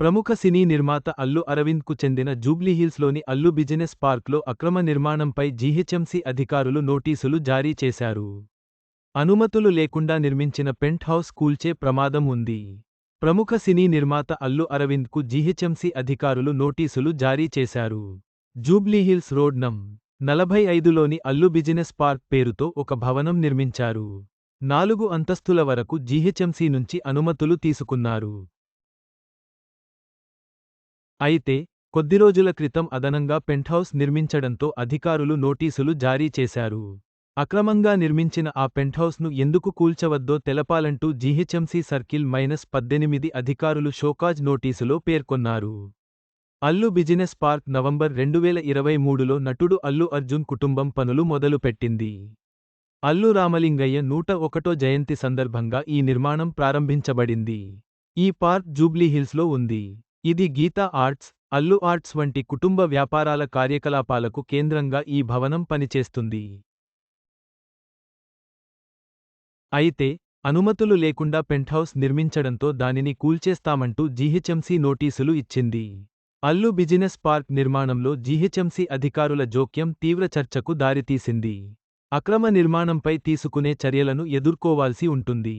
ప్రముఖ సినీ నిర్మాత అల్లు అరవింద్కు చెందిన జూబ్లీహిల్స్లోని అల్లు బిజినెస్ పార్క్లో అక్రమ నిర్మాణంపై జీహెచ్ఎంసీ అధికారులు నోటీసులు జారీ చేశారు. అనుమతులు లేకుండా నిర్మించిన పెంట్ హౌస్ కూల్చే ప్రమాదం ఉంది. ప్రముఖ సినీ నిర్మాత అల్లు అరవింద్కు జీహెచ్ఎంసీ అధికారులు నోటీసులు జారీ చేశారు. జూబ్లీహిల్స్ రోడ్ నం. నలభై ఐదులోని అల్లు బిజినెస్ పార్క్ పేరుతో ఒక భవనం నిర్మించారు. నాలుగు అంతస్తుల వరకు జీహెచ్ఎంసీ నుంచి అనుమతులు తీసుకున్నారు. అయితే కొద్ది రోజుల క్రితం అదనంగా పెంట్హౌస్ నిర్మించడంతో అధికారులు నోటీసులు జారీ చేశారు. అక్రమంగా నిర్మించిన ఆ పెంట్హౌస్ను ఎందుకు కూల్చవద్దో తెలపాలంటూ జీహెచ్ఎంసీ సర్కిల్ మైనస్ పద్దెనిమిది అధికారులు షోకాజ్ నోటీసులో పేర్కొన్నారు. అల్లు బిజినెస్ పార్క్ నవంబర్ రెండువేల ఇరవై మూడులో నటుడు అల్లు అర్జున్ కుటుంబం పనులు మొదలుపెట్టింది. అల్లు రామలింగయ్య నూట ఒకటో జయంతి సందర్భంగా ఈ నిర్మాణం ప్రారంభించబడింది. ఈ పార్క్ జూబ్లీహిల్స్లో ఉంది. ఇది గీతా ఆర్ట్స్ అల్లు ఆర్ట్స్ వంటి కుటుంబ వ్యాపారాల కార్యకలాపాలకు కేంద్రంగా ఈ భవనం పనిచేస్తుంది. అయితే అనుమతులు లేకుండా పెంట్హౌస్ నిర్మించడంతో దానిని కూల్చేస్తామంటూ జీహెచ్ఎంసీ నోటీసులు ఇచ్చింది. అల్లు బిజినెస్ పార్క్ నిర్మాణంలో జీహెచ్ఎంసీ అధికారుల జోక్యం తీవ్ర చర్చకు దారితీసింది. అక్రమ నిర్మాణంపై తీసుకునే చర్యలను ఎదుర్కోవాల్సి ఉంటుంది.